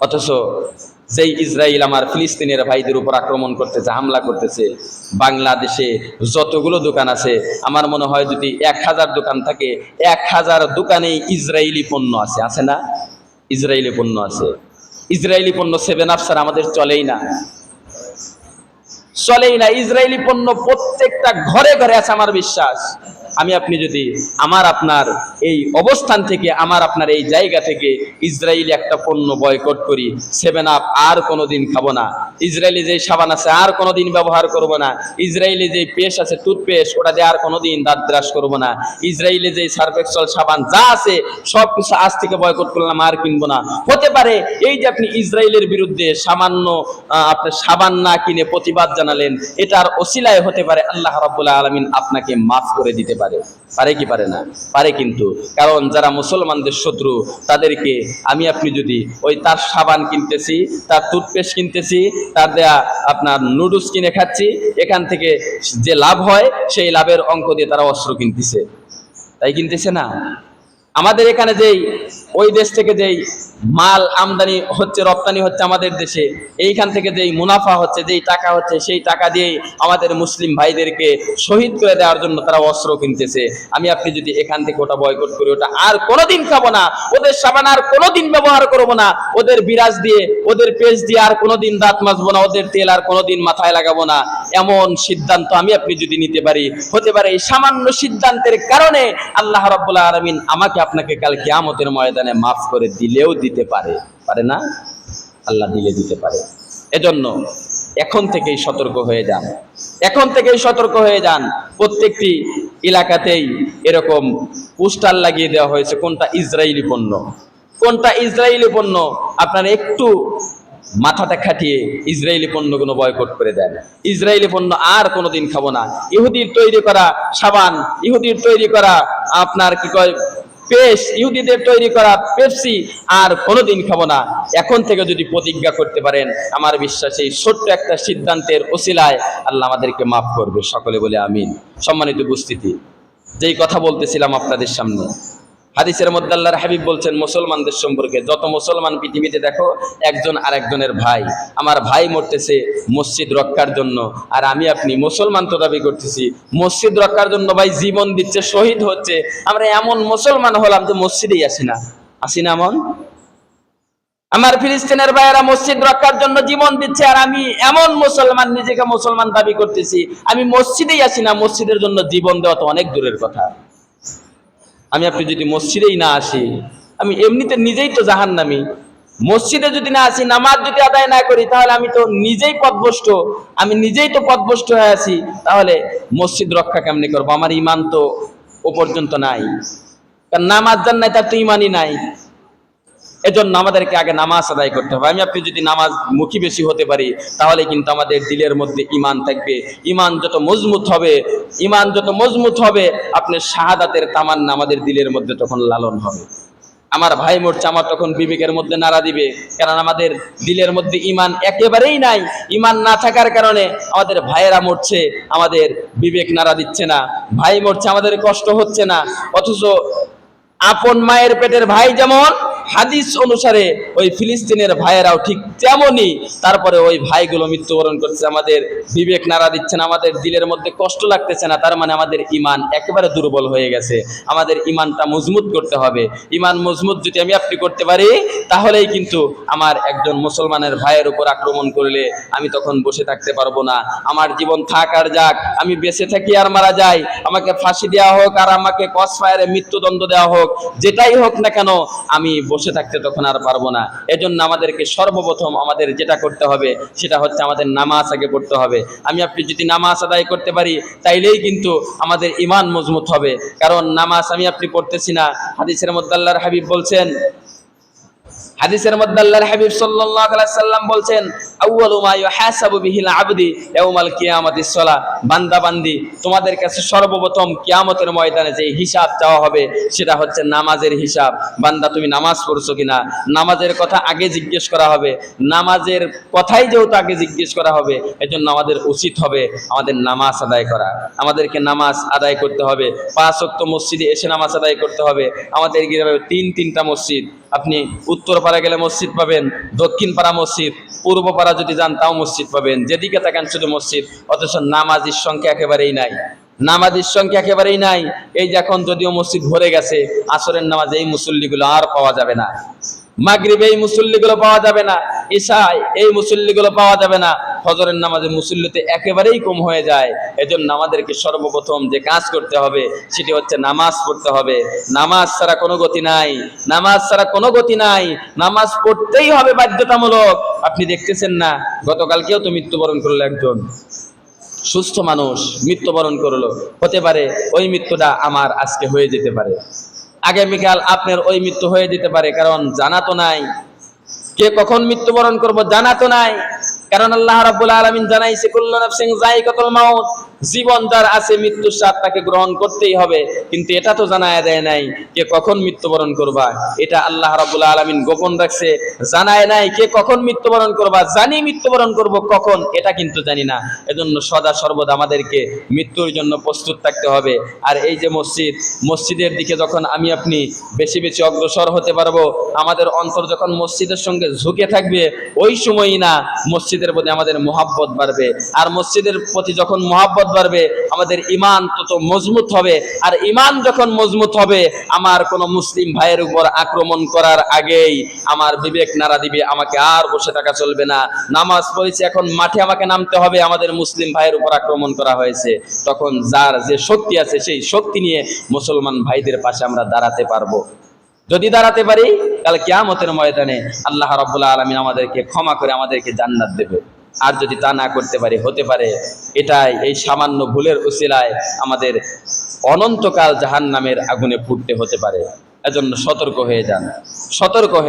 অথচ যেই ইসরায়েল আমার ফিলিস্তিনের ভাইদের উপর আক্রমণ করতেছে, হামলা করতেছে, বাংলাদেশে যতগুলো দোকান আছে, আমার মনে হয় যদি এক হাজার দোকান থাকে, এক হাজার দোকানেই ইসরায়েলি পণ্য আছে আছে না? ইসরায়েলি পণ্য আছে। ইসরায়েলি পণ্য সেভেন আপ স্যার আমাদের চলেই না। চলেই না, ইসরায়েলি পণ্য প্রত্যেকটা ঘরে ঘরে আছে, আমার বিশ্বাস। আমি আপনি যদি আমার আপনার এই অবস্থান থেকে, আমার আপনার এই জায়গা থেকে ইসরায়েলি একটা পণ্য বয়কট করি, সেভেন আপ আর কোনোদিন খাব না। ইসরায়েলি যে সাবান আছে আর কোনোদিন ব্যবহার করব না। ইসরায়েলি যে পেস্ট আছে টুথপেস্ট, ওটা দিয়ে আর কোনোদিন দাঁত ব্রাশ করব না। ইসরায়েলি যে সার্ফেক্সল সাবান যা আছে, সব কিছু আজ থেকে বয়কট করলাম, আর কিনবো না। হতে পারে এই যে আপনি ইসরায়েলের বিরুদ্ধে সামান্য আপনার সাবান না কিনে প্রতিবাদ জানালেন, এটার ওসিলায় হতে পারে আল্লাহ রাব্বুল আলামিন আপনাকে মাফ করে দিতে পারে। পারে কি পারে না? পারে কিন্তু। কারণ যারা মুসলমানদের শত্রু, তাদেরকে আমি আপনি যদি ওই তার সাবান কিনতেছি, তার টুথপেস্ট কিনতেছি, তার দেয়া আপনার নুডলস কিনে খাচ্ছি, এখান থেকে যে লাভ হয়, সেই লাভের অঙ্ক দিয়ে তারা অস্ত্র কিনতেছে। তাই কিনতেছে না? আমাদের এখানে যেই, ওই দেশ থেকে যেই মাল আমদানি হচ্ছে, রপ্তানি হচ্ছে আমাদের দেশে। এইখান থেকে যেই মুনাফা হচ্ছে, যেই টাকা হচ্ছে, সেই টাকা দিয়েই আমাদের মুসলিম ভাইদেরকে শহীদ করে দেওয়ার জন্য তারা অস্ত্র কিনতেছে। আমি, আপনি যদি এখান থেকে ওটা বয়কট করি, ওটা আর কোনোদিন খাব না। ওদের সাবান আর কোনোদিন ব্যবহার করব না। ওদের বিরাজ দিয়ে, ওদের পেস্ট দিয়ে আর কোনোদিন দাঁত মাজবো না। ওদের তেল আর কোনোদিন মাথায় লাগাবো না। এমন সিদ্ধান্ত আমি, আপনি যদি নিতে পারি, হতে পারে এই সামান্য সিদ্ধান্তের কারণে আল্লাহ রাব্বুল আলামিন আমাকে আপনাকে কাল কিয়ামতের ময়দানে মাফ করে দিলেও দিতে পারে পারে না? আল্লাহ দিলে দিতে পারে। এজন্য এখন থেকেই সতর্ক হয়ে যান। এখন থেকেই সতর্ক হয়ে যান। প্রত্যেকটি এলাকাতেই এরকম পোস্টার লাগিয়ে দেওয়া হয়েছে, কোনটা ইসরায়েলি পণ্য। কোনটা ইসরায়েলি পণ্য? আপনারা একটু মাথাটা খাটিয়ে ইসরায়েলি পণ্যগুলো বয়কট করে দেন। ইসরায়েলি পণ্য আর কোনোদিন খাব না। ইহুদির তৈরি করা সাবান, ইহুদির তৈরি করা আপনার কি কয় পেস্ট ইহুদিদের তৈরি করা পেপসি আর কোনোদিন খাব না। এখন থেকে যদি প্রতিজ্ঞা করতে পারেন, আমার বিশ্বাস এই ছোট্ট একটা সিদ্ধান্তের ওসিলায় আল্লাহ আমাদেরকে মাফ করবে। সকলে বলে আমিন। সম্মানিত উপস্থিতি, যেই কথা বলতেছিলাম আপনাদের সামনে হাদিসের মধ্যে আল্লাহর হাবিব বলছেন, মুসলমানদের সম্পর্কে যত মুসলমান পৃথিবীতে দেখো, একজন আরেকজনের ভাই। আমার ভাই মরতেছে মসজিদ রক্ষার জন্য, আর আমি আপনি মুসলমান তো দাবি করতেছি। মসজিদ রক্ষার জন্য ভাই জীবন দিচ্ছে, শহীদ হচ্ছে। আমরা এমন মুসলমান হলাম যে মসজিদেই আসি না। আসি না এমন আমার ফিলিস্তিনের ভাইয়েরা মসজিদ রক্ষার জন্য জীবন দিচ্ছে, আর আমি এমন মুসলমান, নিজেকে মুসলমান দাবি করতেছি। আমি মসজিদেই আসি না, মসজিদের জন্য জীবন দেওয়া তো অনেক দূরের কথা। আমি আপনি যদি মসজিদেই না আসি, আমি এমনিতে নিজেই তো জাহান নামি মসজিদে যদি না আসি, নামাজ যদি আদায় না করি, তাহলে আমি তো নিজেই পদভষ্ট আমি নিজেই তো পদভষ্ট হয়ে আছি। তাহলে মসজিদ রক্ষা কেমনি করব? আমার ইমান তো ও পর্যন্ত নাই। কারণ নামাজ জান নাই তার তো ইমানই নাই। এজন্য আমাদেরকে আগে নামাজ আদায় করতে হবে। আমি, আপনি যদি নামাজ মুখী বেশি হতে পারি, তাহলে কিন্তু আমাদের দিলের মধ্যে ইমান থাকবে। ইমান যত মজবুত হবে ইমান যত মজবুত হবে আপনার শাহাদাতের তামান্না আমাদের দিলের মধ্যে তখন লালন হবে। আমার ভাই মরছে, আমার তখন বিবেকের মধ্যে নাড়া দিবে। কারণ আমাদের দিলের মধ্যে ইমান একেবারেই নাই। ইমান না থাকার কারণে আমাদের ভাইয়েরা মরছে, আমাদের বিবেক নাড়া দিচ্ছে না। ভাই মরছে, আমাদের কষ্ট হচ্ছে না। অথচ আপন মায়ের পেটের ভাই যেমন হাদিস অনুসারে ওই ফিলিস্তিনের ভাইয়েরাও ঠিক তেমনই তারপরে ওই ভাইগুলো মৃত্যুবরণ করছে। আমাদের বিবেক নাড়া দিচ্ছে না, আমাদের দিলের মধ্যে কষ্ট লাগতেছে না, তার মানে আমাদের ইমান একেবারে দুর্বল হয়ে গেছে। আমাদের ইমানটা মজবুত করতে হবে। ইমান মজবুত যদি আমি আপনি করতে পারি, তাহলেই কিন্তু আমার একজন মুসলমানের ভাইয়ের উপর আক্রমণ করলে আমি তখন বসে থাকতে পারব না। আমার জীবন থাক আর যাক, আমি বেঁচে থাকি আর মারা যাই, আমাকে ফাঁসি দেওয়া হোক আর আমাকে কস ফায়ারে মৃত্যুদণ্ড দেওয়া হোক, যেটাই হোক না কেন, আমি বসে থাকতে তখন আর পারব না। এজন্য আমাদেরকে সর্বপ্রথম আমাদের যেটা করতে হবে, সেটা হচ্ছে আমাদের নামাজ আগে পড়তে হবে। আমি আপনি যদি নামাজ আদায় করতে পারি, তাইলেই কিন্তু আমাদের ইমান মজবুত হবে। কারণ নামাজ আমি আপনি পড়তেছি না। হাদিসের মধ্যে আল্লাহর হাবিব বলছেন হাদিসের মধ্যে আল্লাহর হাবিব সাল্লাল্লাহু আলাইহি সাল্লাম বলছেন, আউয়ালু মা ইউহাসাবু বিহিল আবদি ইয়াউমাল কিয়ামাতিস সালাহ বান্দা, বান্দি, তোমাদের কাছে সর্বপ্রথম কিয়ামতের ময়দানে যে হিসাব চাওয়া হবে, সেটা হচ্ছে নামাজের হিসাব। বান্দা, তুমি নামাজ পড়ছো কিনা? নামাজের কথা আগে জিজ্ঞেস করা হবে। নামাজের কথাই যেহেতু আগে জিজ্ঞেস করা হবে, এজন্য আমাদের উচিত হবে আমাদের নামাজ আদায় করা। আমাদেরকে নামাজ আদায় করতে হবে। পাঁচ ওয়াক্ত মসজিদে এসে নামাজ আদায় করতে হবে। আমাদের গ্রামে তিন তিনটা মসজিদ। আপনি উত্তর পাড়া গেলে মসজিদ পাবেন, দক্ষিণ পাড়া মসজিদ, পূর্ব পাড়া যদি যান তাও মসজিদ পাবেন। যেদিকে তাকান শুধু মসজিদ, অথচ নামাজির সংখ্যা একেবারেই নাই। নামাজির সংখ্যা একেবারেই নাই। এই যে এখন যদিও মসজিদ ভরে গেছে, আসরের নামাজ এই মুসল্লিগুলো আর পাওয়া যাবে না। মাগরিবে এই মুসল্লিগুলো পাওয়া যাবে না। ঈশায় এই মুসল্লিগুলো পাওয়া যাবে না। ফজরের নামাজে মুসল্লিতে একেবারেই কম হয়ে যায়। এজন্য আমাদেরকে সর্বপ্রথম যে কাজ করতে হবে, সেটি হচ্ছে নামাজ পড়তে হবে। নামাজ ছাড়া কোনো গতি নাই। নামাজ ছাড়া কোনো গতি নাই। নামাজ পড়তেই হবে বাধ্যতামূলক। আপনি দেখতেছেন না, গতকালকেও তো মৃত্যুবরণ করল একজন। সুস্থ মানুষ, মৃত্যুবরণ করল। হতে পারে ওই মৃত্যুটা আমার আজকে হয়ে যেতে পারে। আগামীকাল আপনার ওই মৃত্যু হয়ে যেতে পারে, কারণ জানা তো নাই। কে কখন মৃত্যুবরণ করব জানা তো নাই। কারণ আল্লাহ রাব্বুল আলামিন জানাইছে সিং নাফসিন কতল মাউত। জীবন যার আছে, মৃত্যুর স্বাদ তাকে গ্রহণ করতেই হবে। কিন্তু এটা তো জানায় দেয় নাই কে কখন মৃত্যুবরণ করবা। এটা আল্লাহ রাব্বুল আলামিন গোপন রাখছে। জানায় নাই কে কখন মৃত্যুবরণ করবা। জানি মৃত্যুবরণ করব কখন, এটা কিন্তু জানি না। এজন্য সদা সর্বদা আমাদেরকে মৃত্যুর জন্য প্রস্তুত থাকতে হবে। আর এই যে মসজিদ, মসজিদের দিকে যখন আমি আপনি বেশি বেশি অগ্রসর হতে পারব, আমাদের অন্তর যখন মসজিদের সঙ্গে ঝুঁকে থাকবে, ওই সময়ই না মসজিদের প্রতি আমাদের মোহাব্বত বাড়বে। আর মসজিদের প্রতি যখন মোহাব্বত বাড়বে আমাদের ইমান তত মজবুত হবে। আর ইমান যখন মজবুত হবে, আমার কোনো মুসলিম ভাইয়ের উপর আক্রমণ করার আগেই আমার বিবেক নাড়া দিবে, আমাকে আর বসে থাকা চলবে না। নামাজ পড়েছে, এখন মাঠে আমাকে নামতে হবে, আমাদের মুসলিম ভাইয়ের উপর আক্রমণ করা হয়েছে। তখন যার যে শক্তি আছে, সেই শক্তি নিয়ে মুসলমান ভাইদের পাশে আমরা দাঁড়াতে পারব। যদি দাঁড়াতে পারি তাহলে কিয়ামতের ময়দানে আল্লাহ রাব্বুল আলামিন আমাদেরকে ক্ষমা করে আমাদেরকে জান্নাত দেবে। আর যদি তা না করতে পারি, হতে পারে। এটাই এই সামান্য ভুলের উসিলায় আমাদের অনন্তকাল জাহান নামের আগুনে ফুটতে হতে পারে। এজন্য সতর্ক হয়ে যান। সতর্ক হয়ে